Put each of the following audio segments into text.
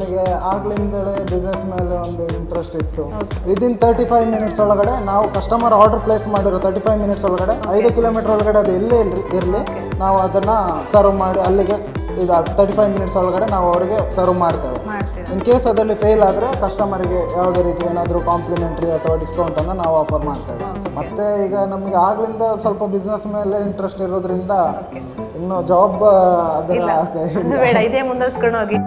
ನಮಗೆ ಆಗ್ಲಿಂದಲೇ ಬಿಸ್ನೆಸ್ ಮೇಲೆ ಒಂದು ಇಂಟ್ರೆಸ್ಟ್ ಇತ್ತು. ವಿದಿನ್ ತರ್ಟಿ ಫೈವ್ ಮಿನಿಟ್ಸ್ ಒಳಗಡೆ ನಾವು ಕಸ್ಟಮರ್ ಆರ್ಡರ್ ಪ್ಲೇಸ್ ಮಾಡಿರೋ ತರ್ಟಿ ಫೈವ್ ಮಿನಿಟ್ಸ್ ಒಳಗಡೆ ಐದು ಕಿಲೋಮೀಟರ್ ಒಳಗಡೆ ಅದು ಎಲ್ಲೇ ಇರಲಿ ನಾವು ಅದನ್ನ ಸರ್ವ್ ಮಾಡಿ ಅಲ್ಲಿಗೆ ಇದು ತರ್ಟಿ ಫೈವ್ ಮಿನಿಟ್ಸ್ ಒಳಗಡೆ ನಾವು ಅವರಿಗೆ ಸರ್ವ್ ಮಾಡ್ತೇವೆ. ಇನ್ ಕೇಸ್ ಅದರಲ್ಲಿ ಫೇಲ್ ಆದರೆ ಕಸ್ಟಮರ್ಗೆ ಯಾವುದೇ ರೀತಿ ಏನಾದರೂ ಕಾಂಪ್ಲಿಮೆಂಟ್ರಿ ಅಥವಾ ಡಿಸ್ಕೌಂಟನ್ನು ನಾವು ಆಫರ್ ಮಾಡ್ತೇವೆ. ಮತ್ತೆ ಈಗ ನಮಗೆ ಆಗ್ಲಿಂದ ಸ್ವಲ್ಪ ಬಿಸ್ನೆಸ್ ಮೇಲೆ ಇಂಟ್ರೆಸ್ಟ್ ಇರೋದ್ರಿಂದ ಇನ್ನು ಜಾಬ್ ಅದರ ಆಸೆ ಬೇಡ ಇದೇ ಮುಂದುವರ್ಸ್ಕೊಂಡು ಹೋಗಿ.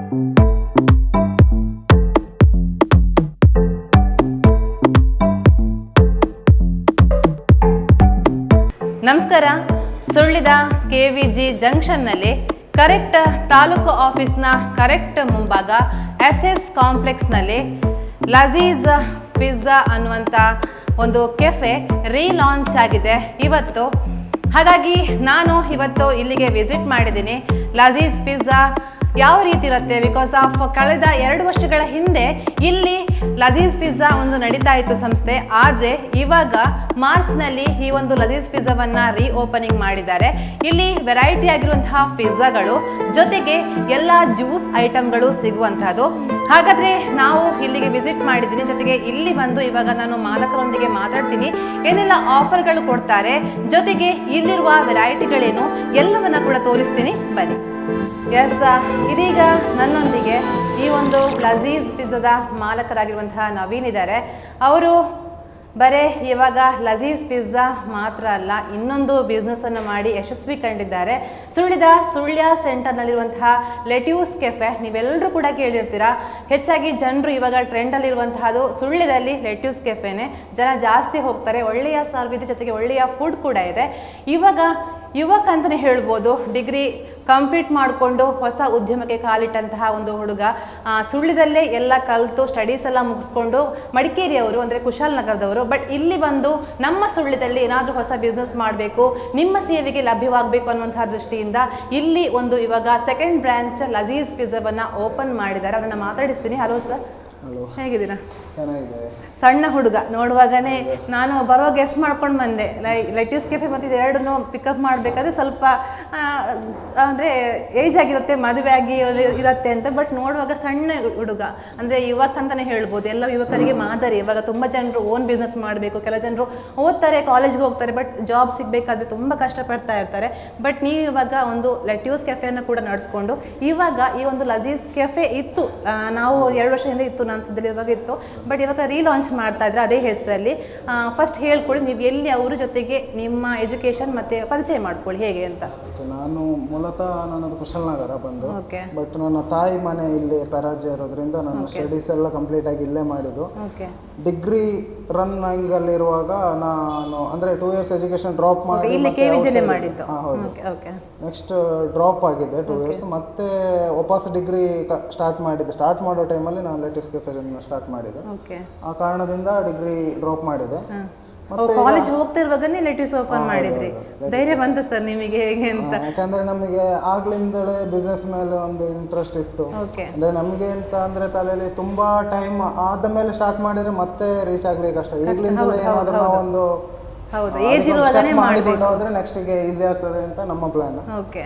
ನಮಸ್ಕಾರ. ಸುಳ್ಳಿದ ಕೆ ವಿ ಜಿ ಜಂಕ್ಷನ್ನಲ್ಲಿ ಕರೆಕ್ಟ್ ತಾಲೂಕು ಆಫೀಸ್ನ ಕರೆಕ್ಟ್ ಮುಂಭಾಗ ಎಸ್ ಎಸ್ ಕಾಂಪ್ಲೆಕ್ಸ್ನಲ್ಲಿ ಲಜೀಜ್ ಪಿಜ್ಜಾ ಅನ್ನುವಂಥ ಒಂದು ಕೆಫೆ ರೀಲಾಂಚ್ ಆಗಿದೆ ಇವತ್ತು. ಹಾಗಾಗಿ ನಾನು ಇವತ್ತು ಇಲ್ಲಿಗೆ ವಿಸಿಟ್ ಮಾಡಿದ್ದೀನಿ ಲಜೀಜ್ ಪಿಜ್ಜಾ ಯಾವ ರೀತಿ ಇರುತ್ತೆ? ಬಿಕಾಸ್ ಆಫ್ ಕಳೆದ ಎರಡು ವರ್ಷಗಳ ಹಿಂದೆ ಇಲ್ಲಿ ಲಜೀಜ್ ಪಿಜ್ಜಾ ಒಂದು ನಡೀತಾ ಇತ್ತು ಸಂಸ್ಥೆ. ಆದರೆ ಇವಾಗ ಮಾರ್ಚ್ನಲ್ಲಿ ಈ ಒಂದು ಲಜೀಜ್ ಪಿಜ್ಜಾವನ್ನ ರೀ ಓಪನಿಂಗ್ ಮಾಡಿದ್ದಾರೆ. ಇಲ್ಲಿ ವೆರೈಟಿ ಆಗಿರುವಂತಹ ಪಿಜ್ಜಾಗಳು ಜೊತೆಗೆ ಎಲ್ಲ ಜ್ಯೂಸ್ ಐಟಮ್ಗಳು ಸಿಗುವಂತಹದ್ದು ಹಾಗಾದ್ರೆ ನಾವು ಇಲ್ಲಿಗೆ ವಿಸಿಟ್ ಮಾಡಿದ್ದೀನಿ. ಜೊತೆಗೆ ಇಲ್ಲಿ ಬಂದು ಇವಾಗ ನಾನು ಮಾಲಕರೊಂದಿಗೆ ಮಾತಾಡ್ತೀನಿ. ಏನೆಲ್ಲ ಆಫರ್ಗಳು ಕೊಡ್ತಾರೆ? ಜೊತೆಗೆ ಇಲ್ಲಿರುವ ವೆರೈಟಿಗಳೇನು ಎಲ್ಲವನ್ನ ಕೂಡ ತೋರಿಸ್ತೀನಿ. ಬನ್ನಿ. ಎಸ್ ಇದೀಗ ನನ್ನೊಂದಿಗೆ ಈ ಒಂದು ಲಜೀಜ್ ಪಿಜ್ಜಾದ ಮಾಲಕರಾಗಿರುವಂತಹ ನವೀನ್ ಇದ್ದಾರೆ. ಅವರು ಬರೇ ಇವಾಗ ಲಜೀಜ್ ಪಿಜ್ಜಾ ಮಾತ್ರ ಅಲ್ಲ, ಇನ್ನೊಂದು ಬಿಸ್ನೆಸ್ಸನ್ನು ಮಾಡಿ ಯಶಸ್ವಿ ಕಂಡಿದ್ದಾರೆ. ಸುಳ್ಳಿದ ಸುಳ್ಯ ಸೆಂಟರ್ನಲ್ಲಿರುವಂತಹ ಲೆಟ್ಯೂಸ್ ಕೆಫೆ ನೀವೆಲ್ಲರೂ ಕೂಡ ಕೇಳಿರ್ತೀರ? ಹೆಚ್ಚಾಗಿ ಜನರು ಇವಾಗ ಟ್ರೆಂಡಲ್ಲಿರುವಂತಹದ್ದು ಸುಳ್ಳ್ಯದಲ್ಲಿ ಲೆಟ್ಯೂಸ್ ಕೆಫೆನೇ ಜನ ಜಾಸ್ತಿ ಹೋಗ್ತಾರೆ, ಒಳ್ಳೆಯ ಸರ್ವ್ ಜೊತೆಗೆ ಒಳ್ಳೆಯ ಫುಡ್ ಕೂಡ ಇದೆ. ಇವಾಗ ಯುವಕ ಅಂತಲೇ ಹೇಳ್ಬೋದು ಡಿಗ್ರಿ ಕಂಪ್ಲೀಟ್ ಮಾಡಿಕೊಂಡು ಹೊಸ ಉದ್ಯಮಕ್ಕೆ ಕಾಲಿಟ್ಟಂತಹ ಒಂದು ಹುಡುಗ ಸುಳ್ಳಿದಲ್ಲೇ ಎಲ್ಲ ಕಲಿತು ಸ್ಟಡೀಸ್ ಎಲ್ಲ ಮುಗಿಸ್ಕೊಂಡು ಮಡಿಕೇರಿಯವರು ಅಂದರೆ ಕುಶಾಲನಗರದವರು ಬಟ್ ಇಲ್ಲಿ ಬಂದು ನಮ್ಮ ಸುಳ್ಳಿದಲ್ಲಿ ಏನಾದರೂ ಹೊಸ ಬಿಸ್ನೆಸ್ ಮಾಡಬೇಕು, ನಿಮ್ಮ ಸೇವೆಗೆ ಲಭ್ಯವಾಗಬೇಕು ಅನ್ನುವಂತಹ ದೃಷ್ಟಿಯಿಂದ ಇಲ್ಲಿ ಒಂದು ಇವಾಗ ಸೆಕೆಂಡ್ ಬ್ರಾಂಚ್ ಲಜೀಸ್ ಪಿಜ್ಜಾವನ್ನು ಓಪನ್ ಮಾಡಿದ್ದಾರೆ. ಅದನ್ನು ಮಾತಾಡಿಸ್ತೀನಿ. ಹಲೋ ಸರ್ ಹೇಗಿದ್ದೀರಾ? ಚೆನ್ನಾಗಿದೆ ಸಣ್ಣ ಹುಡುಗ ನೋಡುವಾಗನೇ ನಾನು ಬರುವಾಗ ಗೆಸ್ಟ್ ಮಾಡ್ಕೊಂಡು ಬಂದೆ. ಲೈ ಲೆಟ್ಯೂಸ್ ಕೆಫೆ ಮತ್ತು ಎರಡನ್ನು ಪಿಕಪ್ ಮಾಡಬೇಕಾದ್ರೆ ಸ್ವಲ್ಪ ಅಂದರೆ ಏಜ್ ಆಗಿರುತ್ತೆ ಮದುವೆ ಆಗಿ ಇರುತ್ತೆ ಅಂತ. ಬಟ್ ನೋಡುವಾಗ ಸಣ್ಣ ಹುಡುಗ ಅಂದರೆ ಯುವಕ ಅಂತಲೇ ಹೇಳ್ಬೋದು. ಎಲ್ಲ ಯುವಕರಿಗೆ ಮಾದರಿ. ಇವಾಗ ತುಂಬ ಜನರು ಓನ್ ಬಿಸ್ನೆಸ್ ಮಾಡಬೇಕು. ಕೆಲ ಜನರು ಓದ್ತಾರೆ ಕಾಲೇಜ್ಗೆ ಹೋಗ್ತಾರೆ ಬಟ್ ಜಾಬ್ ಸಿಗಬೇಕಾದ್ರೆ ತುಂಬ ಕಷ್ಟಪಡ್ತಾ ಇರ್ತಾರೆ. ಬಟ್ ನೀವು ಇವಾಗ ಒಂದು ಲೆಟ್ಯೂಸ್ ಕೆಫೆಯನ್ನು ಕೂಡ ನಡೆಸ್ಕೊಂಡು ಇವಾಗ ಈ ಒಂದು ಲಜೀಸ್ ಕೆಫೆ ಇತ್ತು. ನಾವು ಎರಡು ವರ್ಷ ಹಿಂದೆ ಇತ್ತು ನಾನು ಇವಾಗ ಇತ್ತು. ಬಟ್ ಇವಾಗ ರೀಲಾಂಚ್ ಮಾಡ್ತಾ ಇದ್ರೆ ಅದೇ ಹೆಸರಲ್ಲಿ. ಫಸ್ಟ್ ಹೇಳ್ಕೊಳ್ಳಿ, ನೀವು ಎಲ್ಲಿ ಅವ್ರ ಜೊತೆಗೆ ನಿಮ್ಮ ಎಜುಕೇಷನ್ ಮತ್ತೆ ಪರಿಚಯ ಮಾಡ್ಕೊಳ್ಳಿ, ಹೇಗೆ ಅಂತ. Okay, ನಾನು ಮೂಲತಃ ನನ್ನದು ಕುಶಲನಗರ ಬಂದು ಬಟ್ ನನ್ನ ತಾಯಿ ಮನೆ ಇಲ್ಲಿ ಪರಾಜಯ ಇರೋದ್ರಿಂದ ನಾನು ಸ್ಟಡೀಸ್ ಎಲ್ಲ ಕಂಪ್ಲೀಟ್ ಆಗಿ ಇಲ್ಲೇ ಮಾಡಿದ್ದು. ಓಕೆ. ಡಿಗ್ರಿ ರನ್ನಿಂಗ್ ಅಲ್ಲಿ ಇರುವಾಗ ನಾನು ಅಂದ್ರೆ ಟೂ ಇಯರ್ಸ್ ಎಜುಕೇಶನ್ ಡ್ರಾಪ್ ಮಾಡಿ ಓಕೆ ಓಕೆ. ನೆಕ್ಸ್ಟ್ ಡ್ರಾಪ್ ಆಗಿದೆ ಟೂ ಇಯರ್ಸ್ ಮತ್ತೆ ವಾಪಸ್ ಡಿಗ್ರಿ ಸ್ಟಾರ್ಟ್ ಮಾಡಿದ್ದೆ. ಸ್ಟಾರ್ಟ್ ಮಾಡೋ ಟೈಮಲ್ಲಿ ನಾನು ಲೇಟೆಸ್ಟ್ ಸ್ಟಾರ್ಟ್ ಮಾಡಿದೆ ಆ ಕಾರಣದಿಂದ ಡಿಗ್ರಿ ಡ್ರಾಪ್ ಮಾಡಿದೆ. ಕಾಲೇಜ್ ಹೋಗ್ತಿರುವಾಗನೇ ಲೆಟ್ಯೂಸ್ ಓಪನ್ ಮಾಡಿದ್ರಿ. ಧೈರ್ಯ ಬಂತು ಸರ್ ನಿಮಗೆ ಹೇಗೆ ಅಂತ. ಯಾಕಂದ್ರೆ ನಮಗೆ ಆಗ್ಲಿಂದಲೇ ಬಿಸ್ನೆಸ್ ಮೇಲೆ ಒಂದು ಇಂಟ್ರೆಸ್ಟ್ ಇತ್ತು. ಅಂದ್ರೆ ನಮಗೆ ಅಂತ ಅಂದ್ರೆ ತಲೆಯಲ್ಲಿ ತುಂಬಾ ಟೈಮ್ ಆದ ಮೇಲೆ ಸ್ಟಾರ್ಟ್ ಮಾಡಿದ್ರೆ ಮತ್ತೆ ರೀಚ್ ಆಗ್ಲಿಕ್ಕೆ ಕಷ್ಟ. ಈಗಲಿಂದಲೇ ಏನಾದ್ರೂ ನಾವೊಂದು ಹೌದು. ಏಜ್ ಇರುವಾಗನೇ ಮಾಡಬೇಕು. ಅಂದ್ರೆ ನೆಕ್ಸ್ಟ್ಗೆ ಈಸಿ ಆಗ್ತದೆ ಅಂತ ನಮ್ಮ ಪ್ಲಾನ್ ಓಕೆ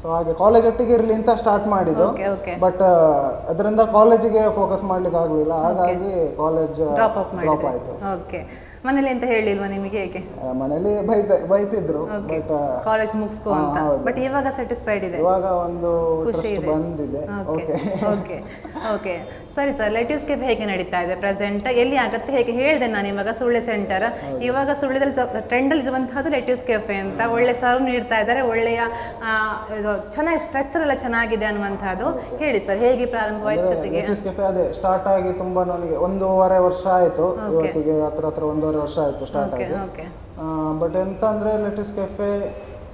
ಸೊ ಹಾಗೆ ಕಾಲೇಜ್ ಒಟ್ಟಿಗೆ ಇರಲಿ ಅಂತ ಸ್ಟಾರ್ಟ್ ಮಾಡಿದ್ದು. ಬಟ್ ಅದರಿಂದ ಕಾಲೇಜಿಗೆ ಫೋಕಸ್ ಮಾಡ್ಲಿಕ್ಕೆ ಆಗಲಿಲ್ಲ. ಹಾಗಾಗಿ ಕಾಲೇಜ್ ಡ್ರಾಪ್ ಆಯ್ತು. ಓಕೆ ಮನೇಲಿ ಅಂತ ಹೇಳಿಲ್ವಾ ನಿಮಗೆ ಹೇಗೆ? ಮನೇಲಿ ಬೈತ ಬೈತಿದ್ರು. ಬಟ್ ಕಾಲೇಜ್ ಮುಗಿಸ್ಕೋ ಅಂತ. ಬಟ್ ಇವಾಗ ಸ್ಯಾಟಿಸ್ಫೈಡ್ ಇದೆ. ಇವಾಗ ಒಂದು ಖುಷಿ ಬಂದಿದೆ. ಓಕೆ ಓಕೆ ಓಕೆ ಸರಿ ಸರ್ ಲೆಟಿವ್ಸ್ ಕೆಫೆ ಹೇಗೆ ನಡೀತಾ ಇದೆ ಪ್ರೆಸೆಂಟ್ ಎಲ್ಲಿ ಆಗತ್ತೆ? ಹೇಗೆ ಹೇಳಿದೆ ನಾನು ಇವಾಗ ಸುಳ್ಳೆ ಸೆಂಟರ್ ಇವಾಗ ಸುಳ್ಳ್ಯದಲ್ಲಿ ಟ್ರೆಂಡಲ್ಲಿ ಇರುವಂತಹದ್ದು ಲೆಟ್ಯೂಸ್ ಕೆಫೆ ಅಂತ. ಒಳ್ಳೆ ಸರ್ವ್ ನೀಡ್ತಾ ಇದ್ದಾರೆ. ಒಳ್ಳೆಯ ಚೆನ್ನಾಗಿ ಸ್ಟ್ರಕ್ಚರ್ ಎಲ್ಲ ಚೆನ್ನಾಗಿದೆ ಅನ್ನುವಂಥದ್ದು ಹೇಳಿ ಸರ್ ಹೇಗೆ ಪ್ರಾರಂಭವಾಯಿತು ಜೊತೆಗೆ? ಕೆಫೆ ಅದೇ ಸ್ಟಾರ್ಟ್ ಆಗಿ ತುಂಬಾ ನನಗೆ ಒಂದೂವರೆ ವರ್ಷ ಆಯ್ತು. ಇವತ್ತಿಗೆ ಹತ್ರ ಹತ್ರ ಒಂದೂವರೆ ವರ್ಷ ಆಯ್ತು ಸ್ಟಾರ್ಟ್ ಆಗಿ. ಬಟ್ ಎಂತ ಅಂದ್ರೆ ಲೆಟಿಸ್ ಕೆಫೆ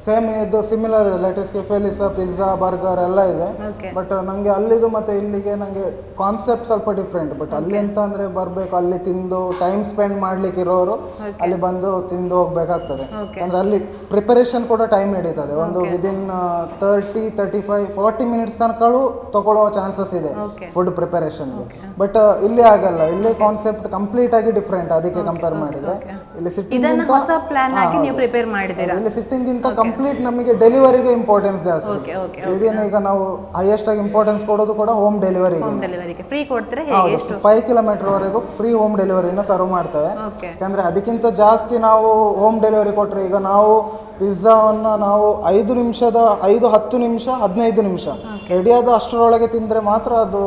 ಸೇಮ್ ಇದು ಸಿಮಿಲರ್ ಲೇಟೆಸ್ಟ್ ಕೆಫೆಲಿ ಸಹ ಪಿಜ್ಜಾ ಬರ್ಗರ್ ಎಲ್ಲ ಇದೆ. ಓಕೆ ಬಟ್ ನಂಗೆ ಅಲ್ಲಿದು ಮತ್ತೆ ಇಲ್ಲಿಗೆ ನಂಗೆ ಕಾನ್ಸೆಪ್ಟ್ ಸ್ವಲ್ಪ ಡಿಫ್ರೆಂಟ್ ಬಟ್ ಅಲ್ಲಿ ಎಂತ ಅಂದ್ರೆ ಬರ್ಬೇಕು ಅಲ್ಲಿ ತಿಂದು ಟೈಮ್ ಸ್ಪೆಂಡ್ ಮಾಡ್ಲಿಕ್ಕೆ ಇರೋರು ಅಲ್ಲಿ ಬಂದು ತಿಂದು ಹೋಗ್ಬೇಕಾಗ್ತದೆ. ಅಂದ್ರೆ ಅಲ್ಲಿ ಪ್ರಿಪರೇಷನ್ ಕೂಡ ಟೈಮ್ ಹಿಡಿತದೆ. ಒಂದು within thirty thirty five forty minutes ತನಕಳು ತಗೊಳ್ಳೋ ಚಾನ್ಸಸ್ ಇದೆ ಫುಡ್ ಪ್ರಿಪರೇಷನ್ ಬಟ್ ಇಲ್ಲಿ ಆಗಲ್ಲ ಇಲ್ಲಿ ಕಾನ್ಸೆಪ್ಟ್ ಕಂಪ್ಲೀಟ್ ಆಗಿ ಡಿಫ್ರೆಂಟ್ ಅದಕ್ಕೆ ಕಂಪೇರ್ ಮಾಡಿದ್ರೆ ಇಲ್ಲಿ ಸಿಟ್ಟಿಂಗ್ ಹೊಸ ಪ್ಲಾನ್ ಆಗಿ ನೀವು ಪ್ರಿಪೇರ್ ಮಾಡಿದ್ದೀರಾ? ಇಲ್ಲಿ ಸಿಟ್ಟಿಂಗ್ ಗಿಂತ ಕಂಪ್ಲೀಟ್ ನಮಗೆ ಡೆಲಿವರಿಗೆ ಇಂಪಾರ್ಟೆನ್ಸ್ ಜಾಸ್ತಿ. ಇದೇನು ಈಗ ನಾವು ಹೈಯೆಸ್ಟ್ ಆಗಿ ಇಂಪಾರ್ಟೆನ್ಸ್ ಕೊಡೋದು ಕೂಡ ಹೋಮ್ ಡೆಲಿವರಿ ಡೆಲಿವರಿಗೆ ಫ್ರೀ ಕೊಡ್ತಾರೆ ಫೈವ್ ಕಿಲೋಮೀಟರ್ ವರೆಗೂ ಫ್ರೀ ಹೋಮ್ ಡೆಲಿವರಿನ ಸರ್ವ್ ಮಾಡ್ತೇವೆ. ಯಾಕಂದ್ರೆ ಅದಕ್ಕಿಂತ ಜಾಸ್ತಿ ನಾವು ಹೋಮ್ ಡೆಲಿವರಿ ಕೊಟ್ಟರೆ ಈಗ ನಾವು ಪಿಜ್ಜಾವನ್ನು ನಾವು ಐದು ನಿಮಿಷದ ಐದು ಹತ್ತು ನಿಮಿಷ ಹದಿನೈದು ನಿಮಿಷ. ರೆಡಿಯಾದ ಅಷ್ಟರೊಳಗೆ ತಿಂದ್ರೆ ಮಾತ್ರ ಅದು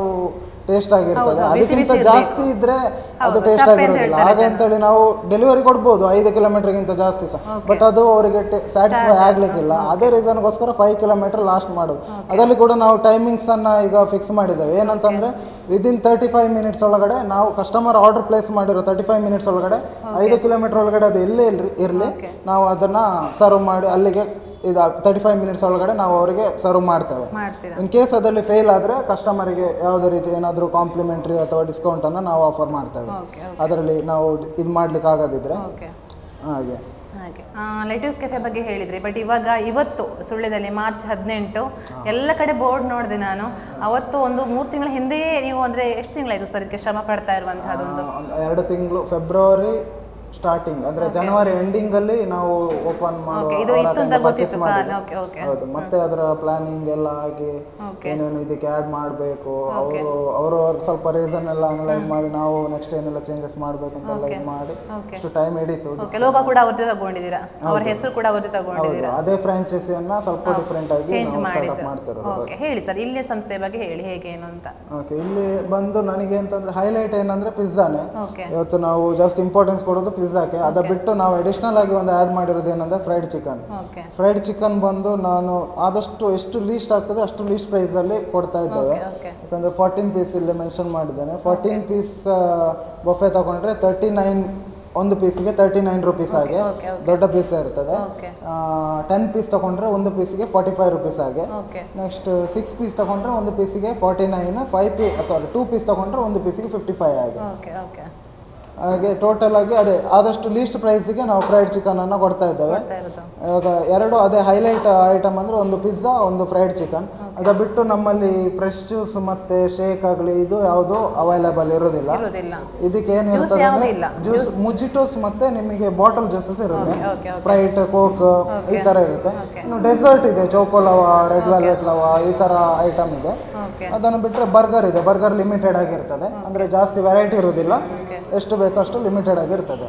ಟೇಸ್ಟ್ ಆಗಿರ್ತದೆ. ಅದಕ್ಕಿಂತ ಜಾಸ್ತಿ ಇದ್ರೆ ಅದು ಟೇಸ್ಟ್ ಆಗಿರೋದಿಲ್ಲ. ಹಾಗೆ ಅಂತೇಳಿ ನಾವು ಡೆಲಿವರಿ ಕೊಡ್ಬೋದು ಐದು ಕಿಲೋಮೀಟರ್ಗಿಂತ ಜಾಸ್ತಿ ಸಹ. ಬಟ್ ಅದು ಅವರಿಗೆ ಸ್ಯಾಟಿಸ್ಫೈ ಆಗ್ಲಿಕ್ಕಿಲ್ಲ. ಅದೇ ರೀಸನ್ಗೋಸ್ಕರ ಫೈವ್ ಕಿಲೋಮೀಟರ್ ಲಾಸ್ಟ್ ಮಾಡೋದು. ಅದರಲ್ಲಿ ಕೂಡ ನಾವು ಟೈಮಿಂಗ್ಸ್ ಅನ್ನ ಈಗ ಫಿಕ್ಸ್ ಮಾಡಿದ್ದೇವೆ. ಏನಂತಂದ್ರೆ ವಿದಿನ್ ತರ್ಟಿ ಫೈವ್ ಮಿನಿಟ್ಸ್ ಒಳಗಡೆ ನಾವು ಕಸ್ಟಮರ್ ಆರ್ಡರ್ ಪ್ಲೇಸ್ ಮಾಡಿರೋ ತರ್ಟಿ ಫೈವ್ ಮಿನಿಟ್ಸ್ ಒಳಗಡೆ ಐದು ಕಿಲೋಮೀಟರ್ ಒಳಗಡೆ ಅದು ಎಲ್ಲೇ ಇರ್ಲಿ ಇರಲಿ ನಾವು ಅದನ್ನ ಸರ್ವ್ ಮಾಡಿ ಅಲ್ಲಿಗೆ ಇದು ತರ್ಟಿ ಫೈವ್ ಮಿನಿಟ್ಸ್ ಒಳಗಡೆ ನಾವು ಅವರಿಗೆ ಸರ್ವ್ ಮಾಡ್ತೇವೆ. ಮಾಡ್ತೀರಾ? ಇನ್ ಕೇಸ್ ಅದರಲ್ಲಿ ಫೇಲ್ ಆದರೆ ಕಸ್ಟಮರಿಗೆ ಯಾವುದೇ ರೀತಿ ಏನಾದರೂ ಕಾಂಪ್ಲಿಮೆಂಟ್ರಿ ಅಥವಾ ಡಿಸ್ಕೌಂಟನ್ನು ನಾವು ಆಫರ್ ಮಾಡ್ತೇವೆ. ಓಕೆ ಅದರಲ್ಲಿ ನಾವು ಇದು ಮಾಡ್ಲಿಕ್ಕೆ ಆಗೋದಿದ್ರೆ. ಓಕೆ ಹಾಗೆ. ಹಾಗೆ. ಲೈಟ್ಯೂಸ್ ಕೆಫೆ ಬಗ್ಗೆ ಹೇಳಿದ್ರಿ ಬಟ್ ಇವಾಗ ಇವತ್ತು ಸುಳ್ಳ್ಯದಲ್ಲಿ ಮಾರ್ಚ್ ಹದಿನೆಂಟು ಎಲ್ಲ ಕಡೆ ಬೋರ್ಡ್ ನೋಡಿದೆ ನಾನು. ಅವತ್ತು ಒಂದು ಮೂರು ತಿಂಗಳ ಹಿಂದೆಯೇ ನೀವು ಅಂದರೆ ಎಷ್ಟು ತಿಂಗಳಾಯ್ತು ಸರ್ ಇದಕ್ಕೆ ಶ್ರಮ ಪಡ್ತಾ ಇರುವಂತಹದ್ದೊಂದು ಒಂದು ಎರಡು ತಿಂಗಳು ಫೆಬ್ರವರಿ ಸ್ಟಾರ್ಟಿಂಗ್ ಅಂದ್ರೆ ಜನವರಿ ಎಂಡಿಂಗ್ ಅಲ್ಲಿ ನಾವು ಓಪನ್ ಅಂತ ಹೌದು ಮತ್ತೆ ಅದರ ಪ್ಲಾನಿಂಗ್ ಎಲ್ಲ ಆಗಿ ಏನೇನು ಇದಕ್ಕೆ ಆ್ಯಡ್ ಮಾಡಬೇಕು ಅವರು ಅವರು ಸ್ವಲ್ಪ ರೀಸನ್ ಎಲ್ಲ ಅನಲೈಸ್ ಮಾಡಿ ನಾವು ನೆಕ್ಸ್ಟ್ ಏನೆಲ್ಲ ಚೇಂಜಸ್ ಮಾಡಬೇಕು ಅಂತೆಲ್ಲ ಇದು ಮಾಡಿ ಅಷ್ಟು ಟೈಮ್ ಹಿಡಿತು. ಓಕೆ ಲೋಗ ಕೂಡ ಅವ್ರದ್ದೇ ತಗೊಂಡಿದ್ದೀರಾ? ಅವ್ರ ಹೆಸರು ಕೂಡ ಅವ್ರದ್ದೇ ತಗೊಂಡಿದ್ದೀರಾ? ಅದೇ ಫ್ರಾಂಚೈಸಿಯನ್ನ ಸ್ವಲ್ಪ ಡಿಫ್ರೆಂಟ್ ಆಗಿ ಚೇಂಜ್ ಮಾಡ್ತಿರೋದು. ಓಕೆ ಹೇಳಿ ಸರ್ ಇಲ್ಲಿ ಸಂಸ್ಥೆ ಬಗ್ಗೆ ಹೇಳಿ ಹೇಗೆ ಏನು ಅಂತ. ಓಕೆ ಇಲ್ಲಿ ಬಂದು ನನಗೆ ಅಂತಂದ್ರೆ ಹೈಲೈಟ್ ಏನಂದ್ರೆ ಪಿಜ್ಜಾನೇ ಓಕೆ ಇವತ್ತು ನಾವು ಜಾಸ್ತಿ ಇಂಪಾರ್ಟೆನ್ಸ್ ಕೊಡೋದು ಪಿಜ್ಜಾಕ್ಕೆ ಅದ ಬಿಟ್ಟು ನಾವು ಅಡಿಷನಲ್ ಆಗಿ ಒಂದು ಆ್ಯಡ್ ಮಾಡಿರೋದು ಏನಂದ್ರೆ fried chicken okay fried chicken ಬಂದು ನಾನು ಆದಷ್ಟು ಎಷ್ಟು ಲೀಸ್ಟ್ ಆಗ್ತದೆ ಅಷ್ಟು ಲೀಸ್ಟ್ ಪ್ರೈಸಲ್ಲಿ ಕೊಡ್ತಾ ಇದ್ದೇವೆ. ಓಕೆ ಯಾಕಂದ್ರೆ ಫಾರ್ಟೀನ್ ಪೀಸ್ ಇಲ್ಲಿ ಮೆನ್ಷನ್ ಮಾಡಿದ್ದೇನೆ. ಫೋರ್ಟೀನ್ ಪೀಸ್ ಬೊಫೆ ತಗೊಂಡ್ರೆ ತರ್ಟಿ ನೈನ್ ಒಂದು ಪೀಸಿಗೆ ತರ್ಟಿ ನೈನ್ ರುಪೀಸ್ ಆಗಿ ದೊಡ್ಡ ಪೀಸ್ ಇರ್ತದೆ. ಟೆನ್ ಪೀಸ್ ತಗೊಂಡ್ರೆ ಒಂದು ಪೀಸಿಗೆ ಫಾರ್ಟಿ ಫೈವ್ ರುಪೀಸ್ ಆಗಿ ನೆಕ್ಸ್ಟ್ ಸಿಕ್ಸ್ ಪೀಸ್ ತಗೊಂಡ್ರೆ ಒಂದು ಪೀಸಿಗೆ ಫಾರ್ಟಿ ನೈನ್ ಫೈವ್ ಪೀ ಸಾರಿ ಟೂ ಪೀಸ್ ತಗೊಂಡ್ರೆ ಒಂದು ಪೀಸಿಗೆ ಫಿಫ್ಟಿ ಫೈವ್ ಓಕೆ ಹಾಗೆ ಟೋಟಲ್ ಆಗಿ ಅದೇ ಆದಷ್ಟು ಲೀಸ್ಟ್ ಪ್ರೈಸಿಗೆ ನಾವು ಫ್ರೈಡ್ ಚಿಕನ್ ಅನ್ನು ಕೊಡ್ತಾ ಇದ್ದೇವೆ. ಇವಾಗ ಎರಡು ಅದೇ ಹೈಲೈಟ್ ಐಟಮ್ ಅಂದ್ರೆ ಒಂದು ಪಿಜ್ಜಾ ಒಂದು ಫ್ರೈಡ್ ಚಿಕನ್ ಅದ ಬಿಟ್ಟು ನಮ್ಮಲ್ಲಿ ಫ್ರೆಶ್ ಜ್ಯೂಸ್ ಮತ್ತೆ ಶೇಕ್ ಆಗಲಿ ಇದು ಯಾವುದು ಅವೈಲೇಬಲ್ ಇರೋದಿಲ್ಲ. ಇದಕ್ಕೆ ಏನು ಇರ್ತದೆ? ಜ್ಯೂಸ್ ಮುಜಿಟೋಸ್ ಮತ್ತೆ ನಿಮಗೆ ಬಾಟಲ್ ಜ್ಯೂಸಸ್ ಇರುತ್ತೆ. ಸ್ಪ್ರೈಟ್ ಕೋಕ್ ಈ ತರ ಇರುತ್ತೆ. ಇನ್ನು ಡೆಸರ್ಟ್ ಇದೆ choco lava red velvet lava ಈ ತರ ಐಟಮ್ ಇದೆ. ಅದನ್ನು ಬಿಟ್ಟರೆ ಬರ್ಗರ್ ಇದೆ ಬರ್ಗರ್ ಲಿಮಿಟೆಡ್ ಆಗಿರ್ತದೆ. ಅಂದ್ರೆ ಜಾಸ್ತಿ ವೆರೈಟಿ ಇರೋದಿಲ್ಲ. ಓಕೆ ಬೇಕೋ ಅಷ್ಟು ಲಿಮಿಟೆಡ್ ಆಗಿರ್ತದೆ.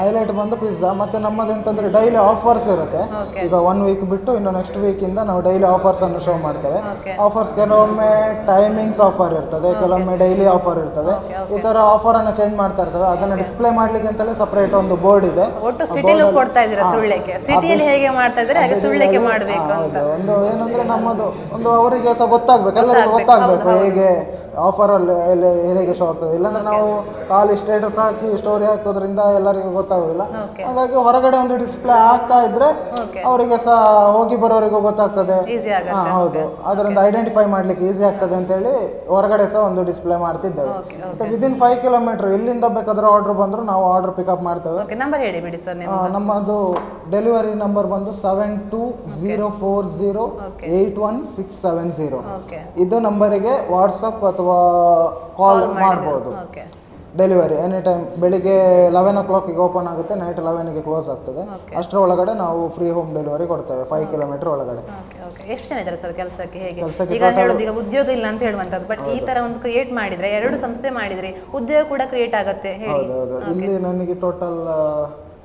ಹೈಲೈಟ್ ಬಂದು ಪಿಜ್ಜಾ ಮತ್ತೆ ನಮ್ಮದು ಎಂತಂದ್ರೆ ಡೈಲಿ ಆಫರ್ಸ್ ಇರುತ್ತೆ. ಈಗ ಒನ್ ವೀಕ್ ಬಿಟ್ಟು ಇನ್ನು ನೆಕ್ಸ್ಟ್ ವೀಕ್ ಇಂದ ನಾವು ಡೈಲಿ ಆಫರ್ಸ್ ಅನ್ನು ಶೋ ಮಾಡ್ತೇವೆ. ಆಫರ್ಸ್ ಕೆಲವೊಮ್ಮೆ ಟೈಮಿಂಗ್ಸ್ ಆಫರ್ ಇರ್ತದೆ ಕೆಲವೊಮ್ಮೆ ಡೈಲಿ ಆಫರ್ ಇರ್ತದೆ. ಈ ತರ ಆಫರ್ ಅನ್ನು ಚೇಂಜ್ ಮಾಡ್ತಾ ಇರ್ತವೆ. ಅದನ್ನ ಡಿಸ್ಪ್ಲೇ ಮಾಡ್ಲಿಕ್ಕೆ ಅಂತಲೇ ಸಪರೇಟ್ ಒಂದು ಬೋರ್ಡ್ ಇದೆ. ಒಟ್ಟು ಸಿಟಿಲೂ ಕೊಡ್ತಾ ಇದ್ದೀರಾ ಸುಳ್ಳ್ಯಕ್ಕೆ ಸಿಟಿಯಲ್ಲಿ ಹೇಗೆ ಮಾಡ್ತಾ ಇದ್ರೆ ಹಾಗೆ ಸುಳ್ಳ್ಯಕ್ಕೆ ಮಾಡಬೇಕು ಅಂತ. ಒಂದು ಏನಂದ್ರೆ ನಮ್ಮದು ಒಂದು ಅವರಿಗೆ ಸಹ ಗೊತ್ತಾಗ್ಬೇಕು. ಎಲ್ಲರಿಗೂ ಗೊತ್ತಾಗ್ಬೇಕು ಹೇಗೆ ಆಫರ್ ಅಲ್ಲಿ ಎಲ್ಲಿ ಹೇಗೆ ಶೋ ಆಗ್ತದೆ? ಇಲ್ಲಾಂದ್ರೆ ನಾವು ಖಾಲಿ ಸ್ಟೇಟಸ್ ಹಾಕಿ ಸ್ಟೋರಿ ಹಾಕೋದ್ರಿಂದ ಎಲ್ಲರಿಗೂ ಗೊತ್ತಾಗೋದಿಲ್ಲ. ಹಾಗಾಗಿ ಹೊರಗಡೆ ಒಂದು ಡಿಸ್ಪ್ಲೇ ಆಗ್ತಾ ಇದ್ರೆ ಓಕೆ ಅವರಿಗೆ ಸಹ ಹೋಗಿ ಬರೋರಿಗೂ ಗೊತ್ತಾಗ್ತದೆ. ಈಸಿ ಹಾ ಆಗುತ್ತೆ ಹೌದು ಅದರಿಂದ ಐಡೆಂಟಿಫೈ ಮಾಡ್ಲಿಕ್ಕೆ ಈಸಿ ಆಗ್ತದೆ ಅಂತೇಳಿ ಹೊರಗಡೆ ಸಹ ಒಂದು ಡಿಸ್ಪ್ಲೇ ಮಾಡ್ತಿದ್ದೇವೆ. ಓಕೆ ಮತ್ತೆ ವಿದಿನ್ ಫೈವ್ ಕಿಲೋಮೀಟರ್ ಎಲ್ಲಿಂದ ಬೇಕಾದ್ರೆ ಆರ್ಡರ್ ಬಂದ್ರು ನಾವು ಆರ್ಡರ್ ಪಿಕಪ್ ಮಾಡ್ತೇವೆ. ಓಕೆ ನಂಬರ್ ಹೇಳಿ ಸರ್ ನಮ್ಮದು ಡೆಲಿವರಿ ನಂಬರ್ ಬಂದು seven two zero four zero. Eight one six seven zero okay ಇದು ನಂಬರಿಗೆ ವಾಟ್ಸಪ್ ಅಥವಾ ಕಾಲ್ ಮಾಡ್ಬೋದು. ಓಕೆ ಡೆಲಿವರಿ ಎನಿ ಟೈಮ್ ಬೆಳಿಗ್ಗೆ ಲೆವೆನ್ ಓ ಕ್ಲಾಕಿಗೆ ಓಪನ್ ಆಗುತ್ತೆ ನೈಟ್ ಲೆವೆನ್ಗೆ ಕ್ಲೋಸ್ ಆಗ್ತದೆ. ಅಷ್ಟರ ಒಳಗಡೆ ನಾವು ಫ್ರೀ ಹೋಮ್ ಡೆಲಿವರಿ ಕೊಡ್ತೇವೆ ಫೈವ್ ಕಿಲೋಮೀಟರ್ ಒಳಗಡೆ. ಓಕೆ ಓಕೆ ಎಷ್ಟು ಜನ ಇದ್ದಾರೆ ಸರ್ ಕೆಲಸಕ್ಕೆ ಹೇಗೆ? ಕೆಲ್ಸಕ್ಕೆ ಈಗ ಹೇಳೋದು ಈಗ ಉದ್ಯೋಗ ಇಲ್ಲ ಅಂತ ಹೇಳುವಂಥದ್ದು ಬಟ್ ಈ ತರ ಒಂದು ಕ್ರಿಯೇಟ್ ಮಾಡಿದ್ರೆ ಎರಡು ಸಂಸ್ಥೆ ಮಾಡಿದ್ರೆ ಉದ್ಯೋಗ ಕೂಡ ಕ್ರಿಯೇಟ್ ಆಗುತ್ತೆ ಹೇಳಿ. ಹೌದೌದು ಇಲ್ಲಿ ನನಗೆ ಟೋಟಲ್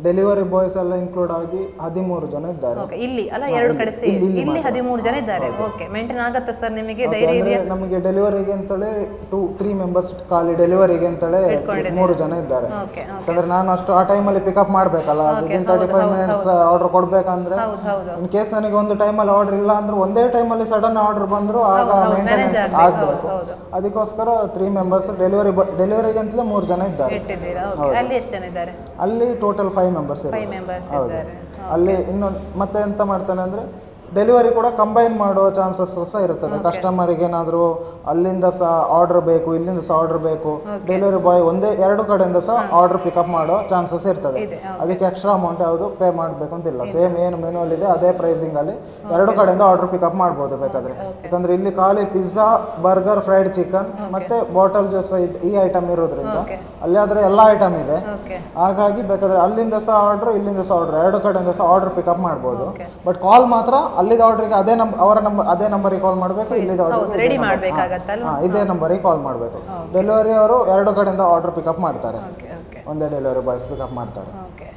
ಡೆಲಿವರಿ ಬಾಯ್ಸ್ ಎಲ್ಲ ಇನ್ಕ್ಲೂಡ್ ಆಗಿ ಹದಿಮೂರು ಜನ ಇದ್ದಾರೆ. ಓಕೆ ಇಲ್ಲಿ ಅಲ್ಲ ಎರಡು ಕಡೆ ಸೇರಿ. ಇಲ್ಲಿ ಹದಿಮೂರು ಜನ ಇದ್ದಾರೆ. ಓಕೆ ಮೇಂಟೈನ್ ಆಗುತ್ತೆ ಸರ್ ನಿಮಗೆ? ಧೈರ್ಯ ಅಂದ್ರೆ ನಮಗೆ ಡೆಲಿವರಿಗೆ ಅಂತೇಳಿ ಟೂ ತ್ರೀ ಮೆಂಬರ್ಸ್ ಖಾಲಿ ಡೆಲಿವರಿಗೆ ಅಂತೇಳಿ ಮೂರು ಜನ ಇದ್ದಾರೆ. ಓಕೆ ಯಾಕಂದ್ರೆ ನಾನು ಅಷ್ಟು ಆ ಟೈಮಲ್ಲಿ ಪಿಕಪ್ ಮಾಡಬೇಕಲ್ಲ within thirty five minutes order ಕೊಡ್ಬೇಕಂದ್ರೆ ಹೌದು ಹೌದು. ಇನ್ ಕೇಸ್ ನನಗೆ ಒಂದು ಟೈಮಲ್ಲಿ ಆರ್ಡರ್ ಇಲ್ಲ ಅಂದ್ರೆ ಒಂದೇ ಟೈಮಲ್ಲಿ ಸಡನ್ ಆರ್ಡರ್ ಬಂದ್ರು ಆಗ ಮೇಂಟೆನೆನ್ಸ್ ಆಗಬೇಕು. ಹೌದು ಅದಕ್ಕೋಸ್ಕರ ತ್ರೀ ಮೆಂಬರ್ಸ್ ಡೆಲಿವರಿ ಡೆಲಿವರಿಗೆ ಅಂತಲೇ ಮೂರು ಜನ ಇದ್ದಾರೆ. ಇಟ್ಟಿದ್ದೀರಾ? ಓಕೆ ಅಲ್ಲಿ ಎಷ್ಟು ಜನ ಇದ್ದಾರೆ? ಅಲ್ಲಿ ಟೋಟಲ್ ಫೈವ್ ಮೆಂಬರ್ಸ್ ಫೈವ್ ಇದ್ದಾರೆ ಮೆಂಬರ್ಸ್ ಹೌದು. ಇದ್ದಾರೆ. ಅಲ್ಲಿ ಇನ್ನೊಂದು ಮತ್ತೆ ಎಂತ ಮಾಡ್ತಾನೆ ಅಂದ್ರೆ ಡೆಲಿವರಿ ಕೂಡ ಕಂಬೈನ್ ಮಾಡೋ ಚಾನ್ಸಸ್ ಸಹ ಇರ್ತದೆ ಕಸ್ಟಮರಿಗೆ ಏನಾದರೂ ಅಲ್ಲಿಂದ ಸಹ ಆರ್ಡರ್ ಬೇಕು ಇಲ್ಲಿಂದ ಸಹ ಆರ್ಡರ್ ಬೇಕು ಡೆಲಿವರಿ ಬಾಯ್ ಒಂದೇ ಎರಡು ಕಡೆಯಿಂದ ಸಹ ಆರ್ಡರ್ ಪಿಕಪ್ ಮಾಡೋ ಚಾನ್ಸಸ್ ಇರ್ತದೆ. ಅದಕ್ಕೆ ಎಕ್ಸ್ಟ್ರಾ ಅಮೌಂಟ್ ಯಾವುದು ಪೇ ಮಾಡಬೇಕು ಅಂತಿಲ್ಲ ಸೇಮ್ ಏನು ಮೆನುವಲ್ಲಿ ಇದೆ ಅದೇ ಪ್ರೈಸಿಂಗ್ ಅಲ್ಲಿ ಎರಡು ಕಡೆಯಿಂದ ಆರ್ಡರ್ ಪಿಕಪ್ ಮಾಡ್ಬೋದು ಬೇಕಾದ್ರೆ. ಯಾಕಂದ್ರೆ ಇಲ್ಲಿ ಖಾಲಿ ಪಿಜ್ಜಾ ಬರ್ಗರ್ ಫ್ರೈಡ್ ಚಿಕನ್ ಮತ್ತೆ ಬಾಟಲ್ ಜ್ಯೂಸ್ ಈ ಐಟಮ್ ಇರೋದ್ರಿಂದ ಅಲ್ಲಿ ಆದ್ರೆ ಎಲ್ಲ ಐಟಮ್ ಇದೆ. ಹಾಗಾಗಿ ಬೇಕಾದ್ರೆ ಅಲ್ಲಿಂದ ಸಹ ಆರ್ಡರ್ ಇಲ್ಲಿಂದ ಸಹ ಆರ್ಡರ್ ಎರಡು ಕಡೆಯಿಂದ ಸಹ ಆರ್ಡರ್ ಪಿಕಪ್ ಮಾಡ್ಬೋದು. ಬಟ್ ಕಾಲ್ ಮಾತ್ರ ಅಲ್ಲಿದ ಆರ್ಡ್ರಿಗೆ ಅದೇ ನಂಬರ್ ಅವರ ನಂಬರ್ ಅದೇ ನಂಬರಿಗೆ ಕಾಲ್ ಮಾಡಬೇಕು ಇಲ್ಲಿದ ಆರ್ಡರ್ ಇದೇ ನಂಬರಿಗೆ ಕಾಲ್ ಮಾಡಬೇಕು. ಡೆಲಿವರಿ ಅವರು ಎರಡು ಕಡೆಯಿಂದ ಆರ್ಡರ್ ಪಿಕಪ್ ಮಾಡ್ತಾರೆ. Okay okay. ಒಂದೇ ಡೆಲಿವರಿ ಬಾಯ್ಸ್ ಪಿಕಪ್ ಮಾಡ್ತಾರೆ. ಓಕೆ.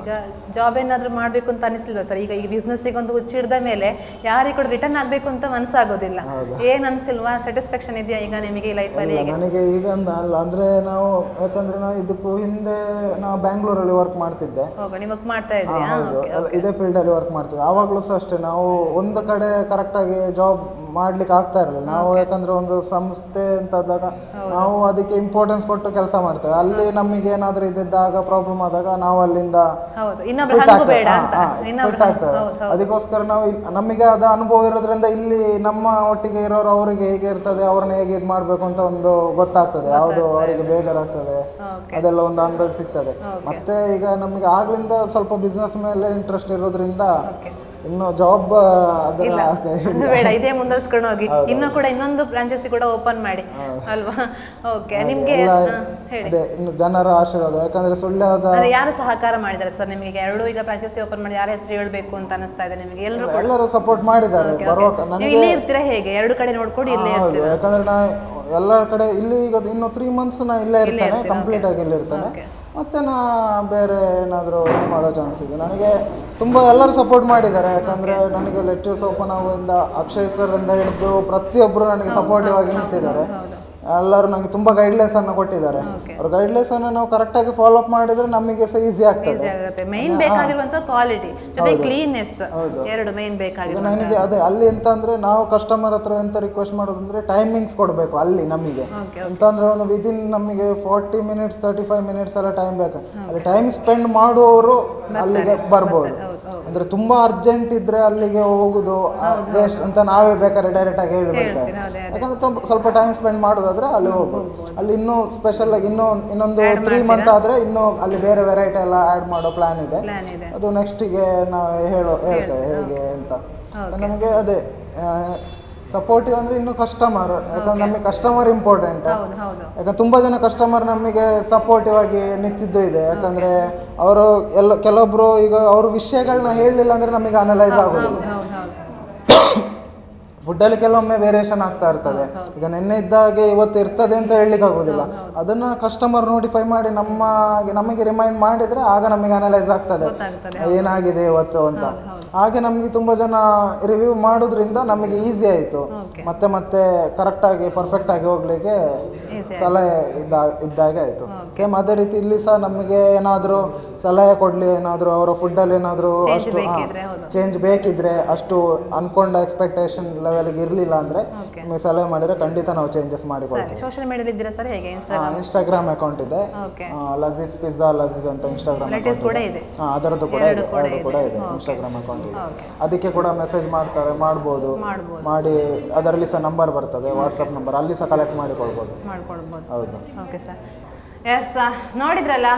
ಈಗ ಜಾಬ್ ಏನಾದರೂ ಮಾಡಬೇಕು ಅಂತ ಅನಿಸ್ಲಿಲ್ಲ ಸರ್ ಈಗ ಈ ಬಿಸ್ನೆಸ್ಸಿಗೆ ಒಂದು ಹುಚ್ಚಿಡ್ದ ಮೇಲೆ ಯಾರಿಗೆ ಕೂಡ ರಿಟರ್ನ್ ಆಗಬೇಕು ಅಂತ ಮನಸ್ಸಾಗೋದಿಲ್ಲ ಏನು ಅನಿಸಿಲ್ವಾ? ಸ್ಯಾಟಿಸ್ಫ್ಯಾಕ್ಷನ್ ಇದೆಯಾ ಈಗ ನಿಮಗೆ ಲೈಫಲ್ಲಿ ನನಗೆ ಈಗ ಅಲ್ಲ ಅಂದರೆ ನಾವು ಯಾಕಂದ್ರೆ ನಾವು ಇದಕ್ಕೂ ಹಿಂದೆ ನಾವು ಬ್ಯಾಂಗ್ಳೂರಲ್ಲಿ ವರ್ಕ್ ಮಾಡ್ತಿದ್ದೆ. ಹೋಗೋ ನಿಮಗೆ ಮಾಡ್ತಾ ಇದ್ರಿ? ಇದೇ ಫೀಲ್ಡಲ್ಲಿ ವರ್ಕ್ ಮಾಡ್ತಿದ್ದೆ. ಆವಾಗಲೂ ಸಹ ಅಷ್ಟೇ ನಾವು ಒಂದು ಕಡೆ ಕರೆಕ್ಟಾಗಿ ಜಾಬ್ ಮಾಡ್ಲಿಕ್ಕೆ ಆಗ್ತಾ ಇರಲಿಲ್ಲ. ನಾವು ಯಾಕಂದ್ರೆ ಒಂದು ಸಂಸ್ಥೆ ಅಂತ ಅಂತಾದಾಗ ನಾವು ಅದಕ್ಕೆ ಇಂಪಾರ್ಟೆನ್ಸ್ ಕೊಟ್ಟು ಕೆಲಸ ಮಾಡ್ತೇವೆ. ಅಲ್ಲಿ ನಮಗೆ ಏನಾದ್ರೂ ಇದ್ದಿದ್ದಾಗ ಪ್ರಾಬ್ಲಮ್ ಆದಾಗ ನಾವು ಅಲ್ಲಿಂದ ಅದಕ್ಕೋಸ್ಕರ ನಾವು ಇಲ್- ನಮಗೆ ಅದ ಅನುಭವ ಇರೋದ್ರಿಂದ ಇಲ್ಲಿ ನಮ್ಮ ಒಟ್ಟಿಗೆ ಇರೋರು ಅವರಿಗೆ ಹೇಗೆ ಇರ್ತದೆ ಅವ್ರನ್ನ ಹೇಗೆ ಇದು ಮಾಡ್ಬೇಕು ಅಂತ ಒಂದು ಗೊತ್ತಾಗ್ತದೆ. ಯಾವುದು ಅವರಿಗೆ ಬೇಜಾರಾಗ್ತದೆ. ಅದೆಲ್ಲ ಒಂದು ಅಂದಾಜು ಸಿಗ್ತದೆ. ಮತ್ತೆ ಈಗ ನಮಗೆ ಆಗ್ಲಿಂದ ಸ್ವಲ್ಪ ಬಿಸ್ನೆಸ್ ಮೇಲೆ ಇಂಟ್ರೆಸ್ಟ್ ಇರೋದ್ರಿಂದ ಇನ್ನು ಜಾಬ್ ಅದು ಬೇಡ ಇದೇ ಮುಂದುವರ್ಸ್ಕೊಂಡು ಹೋಗಿ. ಇನ್ನೂ ಕೂಡ ಇನ್ನೊಂದು ಫ್ರಾಂಚೈಸಿ ಕೂಡ ಓಪನ್ ಮಾಡಿ. ಅಲ್ವಾ? ಓಕೆ ನಿಮಗೆ ಅದೇ ಇನ್ನು ಜನರ ಆಶೀರ್ವಾದ. ಯಾಕಂದ್ರೆ ಸುಳ್ಳ್ಯಾದ ಅಂದ್ರೆ ಯಾರು ಸಹಕಾರ ಮಾಡಿದ್ದಾರೆ ಸರ್ ನಿಮಗೆ? ಎರಡು ಈಗ ಫ್ರಾಂಚೈಸಿ ಓಪನ್ ಮಾಡಿ ಯಾರ ಹೆಸರು ಹೇಳಬೇಕು ಅಂತ ಅನಿಸ್ತಾ ಇದೆ ನಿಮಗೆ? ಎಲ್ಲರೂ ಎಲ್ಲರೂ ಸಪೋರ್ಟ್ ಮಾಡಿದ್ದಾರೆ. ನೀವು ಇಲ್ಲೇ ಇರ್ತೀರಾ ಹೇಗೆ? ಎರಡು ಕಡೆ ನೋಡ್ಕೊಂಡು ಇಲ್ಲೇ ಇರ್ತೀರಾ? ಯಾಕಂದ್ರೆ ನಾ ಎಲ್ಲ ಕಡೆ ಇಲ್ಲಿ ಈಗ ಇನ್ನು ತ್ರೀ ಮಂತ್ಸ್ ನಾ ಇಲ್ಲೇ ಇರ್ತೇನೆ ಕಂಪ್ಲೀಟ್ ಆಗಿ ಇಲ್ಲೇ ಇರ್ತೇನೆ. ಮತ್ತೆ ನಾ ಬೇರೆ ಏನಾದರೂ ಮಾಡೋ ಚಾನ್ಸ್ ಇದೆ. ನನಗೆ ತುಂಬ ಎಲ್ಲರೂ ಸಪೋರ್ಟ್ ಮಾಡಿದ್ದಾರೆ. ಯಾಕಂದರೆ ನನಗೆ ಲೆಟ್ಯೂಸ್ ಓಪನ್ ಆಗೋದ್ರಿಂದ ಅಕ್ಷಯ್ ಸರ್ ಇಂದ ಹಿಡಿದು ಪ್ರತಿಯೊಬ್ಬರು ನನಗೆ ಸಪೋರ್ಟಿವ್ ಆಗಿ ನಿಂತಿದ್ದಾರೆ. ಎಲ್ಲರೂ ನನಗೆ ತುಂಬ ಗೈಡ್ಲೈನ್ಸ್ ಅನ್ನು ಕೊಟ್ಟಿದ್ದಾರೆ. ಅವ್ರ ಗೈಡ್ಲೈನ್ಸ್ ಅನ್ನು ನಾವು ಕರೆಕ್ಟಾಗಿ ಫಾಲೋ ಅಪ್ ಮಾಡಿದ್ರೆ ನಮಗೆ ಸಹ ಈಸಿ ಆಗ್ತದೆ. ಆಗುತ್ತೆ. ಮೈನ್ ಬೇಕಾಗಿರುವಂತ ಕ್ವಾಲಿಟಿ ಜೊತೆ ಕ್ಲೀನ್ನೆಸ್ ಎರಡು ಮೈನ್ ಬೇಕಾಗಿರೋ ನನಗೆ ಅದೇ ಅಲ್ಲಿ ಎಂತ ಅಂದ್ರೆ ನಾವು ಕಸ್ಟಮರ್ ಹತ್ರ ಎಂತ ರಿಕ್ವೆಸ್ಟ್ ಮಾಡೋದಂದ್ರೆ ಟೈಮಿಂಗ್ಸ್ ಕೊಡಬೇಕು ಅಲ್ಲಿ ನಮಗೆ. ಎಂತ ಅಂತಂದ್ರೆ ಒಂದು ವಿದಿನ್ ನಮಗೆ forty minutes thirty five minutes ಎಲ್ಲ ಟೈಮ್ ಬೇಕು. ಅಲ್ಲಿ ಟೈಮ್ ಸ್ಪೆಂಡ್ ಮಾಡುವವರು ಅಲ್ಲಿಗೆ ಬರ್ಬೋದು. ಅಂದ್ರೆ ತುಂಬಾ ಅರ್ಜೆಂಟ್ ಇದ್ರೆ ಅಲ್ಲಿಗೆ ಹೋಗುದು ವೇಸ್ಟ್ ಅಂತ ನಾವೇ ಬೇಕಾದ್ರೆ ಡೈರೆಕ್ಟ್ ಆಗಿ ಹೇಳಿಬಿಡ್ತೇವೆ ಯಾಕಂದ್ರೆ ಸ್ವಲ್ಪ ಟೈಮ್ ಸ್ಪೆಂಡ್ ಮಾಡೋದಾದ್ರೆ ಅಲ್ಲಿ ಹೋಗ್ಬೋದು. ಅಲ್ಲಿ ಇನ್ನೂ ಸ್ಪೆಷಲ್ ಆಗಿ ಇನ್ನೂ ಇನ್ನೊಂದು ತ್ರೀ ಮಂತ್ ಆದ್ರೆ ಇನ್ನೂ ಅಲ್ಲಿ ಬೇರೆ ವೆರೈಟಿ ಎಲ್ಲ ಆಡ್ ಮಾಡೋ ಪ್ಲಾನ್ ಇದೆ. ಪ್ಲಾನ್ ಇದೆ. ಅದು ನೆಕ್ಸ್ಟಿಗೆ ನಾವು ಹೇಳೋ ಹೇಳ್ತೇವೆ ಹೇಗೆ ಅಂತ. ನಮಗೆ ಅದೇ ಸಪೋರ್ಟಿವ್ ಅಂದ್ರೆ ಇನ್ನು ಕಸ್ಟಮರ್ ಯಾಕಂದ್ರೆ ನಮಗೆ ಕಸ್ಟಮರ್ ಇಂಪಾರ್ಟೆಂಟ್ ಹೌದು ಹೌದು. ಯಾಕಂದ್ರೆ ತುಂಬಾ ಜನ ಕಸ್ಟಮರ್ ನಮಗೆ ಸಪೋರ್ಟಿವ್ ಆಗಿ ನಿಂತಿದ್ದು ಇದೆ. ಯಾಕಂದ್ರೆ ಅವರು ಎಲ್ಲ ಕೆಲವೊಬ್ರು ಈಗ ಅವ್ರ ವಿಷಯಗಳನ್ನ ಹೇಳಲಿಲ್ಲ ಅಂದ್ರೆ ನಮಗೆ ಅನಲೈಸ್ ಹೌದು. ಫುಡ್ಡಲ್ಲಿ ಕೆಲವೊಮ್ಮೆ ವೇರಿಯೇಷನ್ ಆಗ್ತಾ ಇರ್ತದೆ. ಈಗ ನಿನ್ನೆ ಇದ್ದಾಗೆ ಇವತ್ತು ಇರ್ತದೆ ಅಂತ ಹೇಳಲಿಕ್ಕೆ ಆಗೋದಿಲ್ಲ. ಅದನ್ನ ಕಸ್ಟಮರ್ ನೋಟಿಫೈ ಮಾಡಿ ನಮ್ಮ ನಮಗೆ ರಿಮೈಂಡ್ ಮಾಡಿದ್ರೆ ಆಗ ನಮಗೆ ಅನಲೈಸ್ ಆಗ್ತದೆ. ಏನಾಗಿದೆ ಇವತ್ತು ಅಂತ. ಹಾಗೆ ನಮಗೆ ತುಂಬಾ ಜನ ರಿವ್ಯೂ ಮಾಡೋದ್ರಿಂದ ನಮಗೆ ಈಸಿ ಆಯಿತು. ಮತ್ತೆ ಮತ್ತೆ ಕರೆಕ್ಟ್ ಆಗಿ ಪರ್ಫೆಕ್ಟ್ ಆಗಿ ಹೋಗ್ಲಿಕ್ಕೆ ಸಲಹೆ ಇದ್ದಾಗ ಆಯಿತು. ಸೇಮ್ ಅದೇ ರೀತಿ ಇಲ್ಲಿ ಸಹ ನಮಗೆ ಏನಾದರೂ ಸಲಹೆ ಕೊಡ್ಲಿ ಏನಾದರೂ ಅವರ ಫುಡ್ಡಲ್ಲಿ ಏನಾದರೂ ಅಷ್ಟು ಚೇಂಜ್ ಬೇಕಿದ್ರೆ ಅಷ್ಟು ಅನ್ಕೊಂಡ ಎಕ್ಸ್ಪೆಕ್ಟೇಷನ್ ಲೆವೆಲ್ಗೆ ಇರಲಿಲ್ಲ ಅಂದರೆ ನೀವು ಸಲಹೆ ಮಾಡಿದರೆ ಖಂಡಿತ ನಾವು ಚೇಂಜಸ್ ಮಾಡಿ ಸೋಶಿಯಲ್ ಸೋಷಿಯಲ್ ಮೀಡಿಯಾದಲ್ಲಿ ಇದ್ದೀರಾ ಸರ್ ಹೇಗೆ? ಇನ್ಸ್ಟಾಗ್ರಾಮ್ ಇನ್ಸ್ಟಾಗ್ರಾಮ್ ಅಕೌಂಟ್ ಇದೆ. ಲಜೀಸ್ ಪಿಜ್ಜಾ ಲಜೀಸ್ ಅಂತ ಇನ್ಸ್ಟಾಗ್ರಾಮ್ ಕೂಡ ಇದೆ. ಹಾಂ ಅದರದ್ದು ಕೂಡ ಇದೆ ಕೂಡ ಎರಡು ಕೂಡ ಇದೆ. ಇನ್ಸ್ಟಾಗ್ರಾಮ್ ಅಕೌಂಟ್ ಇದೆ. ಅದಕ್ಕೆ ಕೂಡ ಮೆಸೇಜ್ ಮಾಡ್ತಾರೆ ಮಾಡ್ಬೋದು. ಮಾಡಿ ಅದರಲ್ಲಿ ಸಹ ನಂಬರ್ ಬರ್ತದೆ ವಾಟ್ಸಪ್ ನಂಬರ್ ಅಲ್ಲಿ ಸಹ ಕಲೆಕ್ಟ್ ಮಾಡ್ಕೊಳ್ಬೋದು. ಹೌದು. ಓಕೆ ಸರ್ ಎಸ್ ನೋಡಿದ್ರಲ್ಲ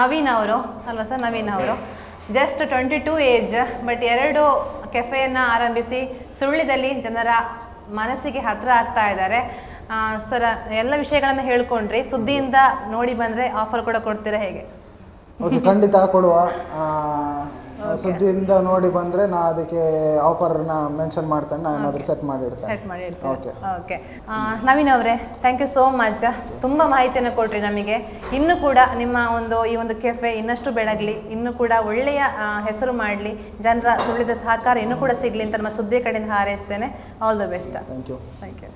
ನವೀನ್ ಅವರು ಅಲ್ವಾ ಸರ್ ನವೀನ್ ಅವರು. Just twenty two age but ಎರಡು ಕೆಫೆಯನ್ನು ಆರಂಭಿಸಿ ಸುಳ್ಳಿದಲ್ಲಿ ಜನರ ಮನಸ್ಸಿಗೆ ಹತ್ರ ಆಗ್ತಾ ಇದ್ದಾರೆ. ಸರ್, ಎಲ್ಲ ವಿಷಯಗಳನ್ನು ಹೇಳ್ಕೊಂಡ್ರಿ. ಸುದ್ದಿಯಿಂದ ನೋಡಿ ಬಂದರೆ ಆಫರ್ ಕೂಡ ಕೊಡ್ತೀರಾ ಹೇಗೆ? ಓಕೆ ಖಂಡಿತ ಕೊಡುವ. ಸುದ್ದಿಯಿಂದ ನೋಡಿ ಬಂದರೆ ನಾ ಅದಕ್ಕೆ ಆಫರ್ನ ಮೆನ್ಷನ್ ಮಾಡ್ತೇನೆ ನಾನು ಏನಾದರೂ ಸೆಟ್ ಮಾಡಿಡ್ತೇನೆ. ಸೆಟ್ ಮಾಡಿ ಓಕೆ ಓಕೆ ನವೀನ್ ಅವರೇ ಥ್ಯಾಂಕ್ ಯು ಸೋ ಮಚ್ ತುಂಬ ಮಾಹಿತಿಯನ್ನು ಕೊಟ್ರಿ ನಮಗೆ. ಇನ್ನು ಕೂಡ ನಿಮ್ಮ ಒಂದು ಈ ಒಂದು ಕೆಫೆ ಇನ್ನಷ್ಟು ಬೆಳಗಲಿ ಇನ್ನು ಕೂಡ ಒಳ್ಳೆಯ ಹೆಸರು ಮಾಡಲಿ ಜನರ ಸುಳಿದ ಸಹಕಾರ ಇನ್ನು ಕೂಡ ಸಿಗಲಿ ಅಂತ ನಮ್ಮ ಸುದ್ದಿ ಕಡೆಯಿಂದ ಹಾರೈಸ್ತೇನೆ. All the best thank you thank you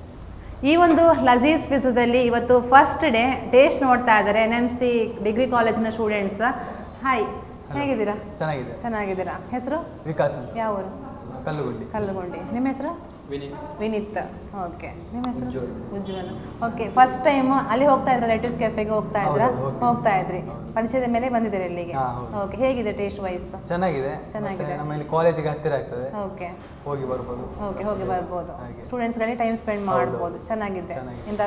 ಈ ಒಂದು ಲಜೀಸ್ ಪಿಜ್ಜಾದಲ್ಲಿ ಇವತ್ತು ಫಸ್ಟ್ ಡೇ ಟೇಸ್ಟ್ ನೋಡ್ತಾ ಇದ್ದಾರೆ ಎನ್ ಎಂ ಸಿ ಡಿಗ್ರಿ ಕಾಲೇಜಿನ ಸ್ಟೂಡೆಂಟ್ಸ್ ಹಾಯ್ ಹೇಗಿದ್ದೀರಾ? ಚೆನ್ನಾಗಿದೆ. ಚೆನ್ನಾಗಿದ್ದೀರಾ? ಹೆಸರು? ವಿಕಾಸ್ ಯಾವ ಊರು ಕಲ್ಲುಗುಂಡಿ. ಕಲ್ಲುಗುಂಡಿ. ನಿಮ್ಮ ಹೆಸರು? ವಿನೀತ್. ವಿನೀತ್. ಓಕೆ. ನಿಮ್ಮ ಹೆಸರು? ಉಜ್ವಲ್. ಓಕೆ ಫಸ್ಟ್ ಟೈಮ್ ಅಲ್ಲಿ ಹೋಗ್ತಾ ಇದ್ರ? ಲೆಟರ್ಸ್ ಕೆಫೆಗೆ ಹೋಗ್ತಾ ಇದ್ರ? ಹೋಗ್ತಾ ಇದ್ರಿ. ಪರಿಚಯದ ಮೇಲೆ ಬಂದಿದ್ದೀರಿ ಇಲ್ಲಿಗೆ? ಹಾ, ಓಕೆ ಹೇಗಿದೆ ಟೇಸ್ಟ್ ವೈಸ್ ಚೆನ್ನಾಗಿದೆ. ಚೆನ್ನಾಗಿದೆ. ಮತ್ತೆ ನಮ್ಮ ಇಲ್ಲಿ ಕಾಲೇಜಿಗೆ ಹತ್ತಿರ ಆಗ್ತದೆ. ಓಕೆ. ಹೋಗಿ ಬರ್ಬೋದು. ಓಕೆ ಹೋಗಿ ಬರ್ಬೋದು. ಹಾಗೆ. ಸ್ಟೂಡೆಂಟ್ಸ್ಗಳಿಗೆ ಟೈಮ್ ಸ್ಪೆಂಡ್ ಮಾಡ್ಬೋದು. ಚೆನ್ನಾಗಿದೆ. ಇಂತ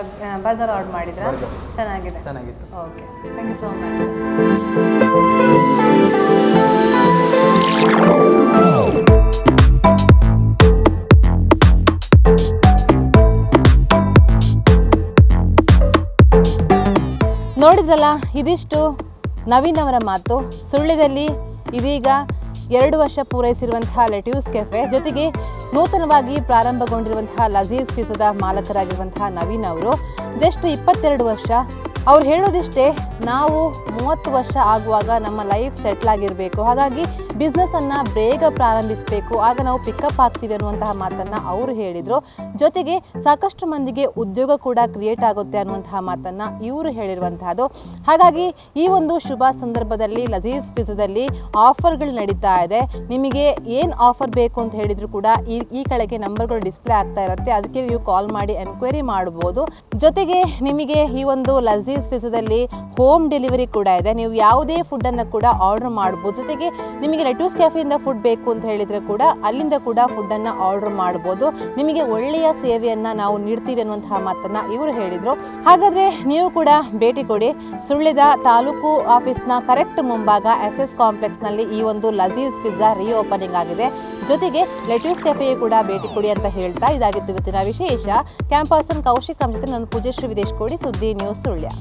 ಬರ್ಗರ್ ಆರ್ಡರ್ ಮಾಡಿದ್ರಾ? ಚೆನ್ನಾಗಿದೆ. ಚೆನ್ನಾಗಿತ್ತು. Okay. Thank you so much ನೋಡಿದ್ರಲ್ಲ ಇದಿಷ್ಟು ನವೀನ್ ಅವರ ಮಾತು. ಸುಳ್ಳ್ಯದಲ್ಲಿ ಇದೀಗ ಎರಡು ವರ್ಷ ಪೂರೈಸಿರುವಂತಹ ಲೆಟ್ಯೂಸ್ ಕೆಫೆ, ಜೊತೆಗೆ ನೂತನವಾಗಿ ಪ್ರಾರಂಭಗೊಂಡಿರುವಂತಹ ಲಜೀಜ್ ಪಿಜ್ಜಾದ ಮಾಲಕರಾಗಿರುವಂತಹ ನವೀನ್ ಅವರು, ಜಸ್ಟ್ ಇಪ್ಪತ್ತೆರಡು ವರ್ಷ. ಅವ್ರು ಹೇಳೋದಿಷ್ಟೇ ನಾವು ಮೂವತ್ತು ವರ್ಷ ಆಗುವಾಗ ನಮ್ಮ ಲೈಫ್ ಸೆಟ್ಲ್ ಆಗಿರಬೇಕು. ಹಾಗಾಗಿ ಬಿಸ್ನೆಸ್ಸನ್ನು ಬೇಗ ಪ್ರಾರಂಭಿಸಬೇಕು. ಆಗ ನಾವು ಪಿಕಪ್ ಆಗ್ತೀವಿ ಅನ್ನುವಂತಹ ಮಾತನ್ನು ಅವರು ಹೇಳಿದರು. ಜೊತೆಗೆ ಸಾಕಷ್ಟು ಮಂದಿಗೆ ಉದ್ಯೋಗ ಕೂಡ ಕ್ರಿಯೇಟ್ ಆಗುತ್ತೆ ಅನ್ನುವಂತಹ ಮಾತನ್ನು ಇವರು ಹೇಳಿರುವಂತಹದ್ದು. ಹಾಗಾಗಿ ಈ ಒಂದು ಶುಭ ಸಂದರ್ಭದಲ್ಲಿ ಲಜೀಸ್ ಪಿಜ್ಜಾದಲ್ಲಿ ಆಫರ್ಗಳು ನಡೀತಾ ಇದೆ. ನಿಮಗೆ ಏನು ಆಫರ್ ಬೇಕು ಅಂತ ಹೇಳಿದ್ರು ಕೂಡ ಈ ಈ ಕೆಳಗೆ ನಂಬರ್ಗಳು ಡಿಸ್ಪ್ಲೇ ಆಗ್ತಾ ಇರುತ್ತೆ. ಅದಕ್ಕೆ ನೀವು ಕಾಲ್ ಮಾಡಿ ಎನ್ಕ್ವೈರಿ ಮಾಡ್ಬೋದು. ಜೊತೆಗೆ ನಿಮಗೆ ಈ ಒಂದು ಲಜೀಸ್ ಪಿಜ್ಜಾದಲ್ಲಿ ಹೋಮ್ ಡೆಲಿವರಿ ಕೂಡ ಇದೆ. ನೀವು ಯಾವುದೇ ಫುಡ್ಡನ್ನು ಕೂಡ ಆರ್ಡರ್ ಮಾಡ್ಬೋದು. ಜೊತೆಗೆ ನಿಮಗೆ ಲೆಟ್ಯೂಸ್ ಕ್ಯಾಫೆಯಿಂದ ಫುಡ್ ಬೇಕು ಅಂತ ಹೇಳಿದರೆ ಕೂಡ ಅಲ್ಲಿಂದ ಕೂಡ ಫುಡ್ಡನ್ನು ಆರ್ಡರ್ ಮಾಡ್ಬೋದು. ನಿಮಗೆ ಒಳ್ಳೆಯ ಸೇವೆಯನ್ನು ನಾವು ನೀಡ್ತೀವಿ ಅನ್ನುವಂತಹ ಮಾತನ್ನು ಇವರು ಹೇಳಿದರು. ಹಾಗಾದರೆ ನೀವು ಕೂಡ ಭೇಟಿ ಕೊಡಿ. ಸುಳ್ಳಿದ ತಾಲೂಕು ಆಫೀಸ್ನ ಕರೆಕ್ಟ್ ಮುಂಭಾಗ ಎಸ್ ಎಸ್ ಕಾಂಪ್ಲೆಕ್ಸ್ನಲ್ಲಿ ಈ ಒಂದು ಲಜೀಜ್ ಪಿಜ್ಜಾ ರೀಓಪನಿಂಗ್ ಆಗಿದೆ. ಜೊತೆಗೆ ಲೆಟ್ಯೂಸ್ ಕೆಫೆಯು ಕೂಡ ಭೇಟಿ ಕೊಡಿ ಅಂತ ಹೇಳ್ತಾ ಇದಾಗಿತ್ತು ಇವತ್ತಿನ ವಿಶೇಷ. ಕ್ಯಾಂಪರ್ಸನ್ ಕೌಶಿಕ್ ನಮ್ಮ ಜೊತೆ ನನ್ನ ಪೂಜೆಶ್ರೀ ವಿದೇಶ್ ಕೋಡಿ ಸುದ್ದಿ ನ್ಯೂಸ್ ಸುಳ್ಯ.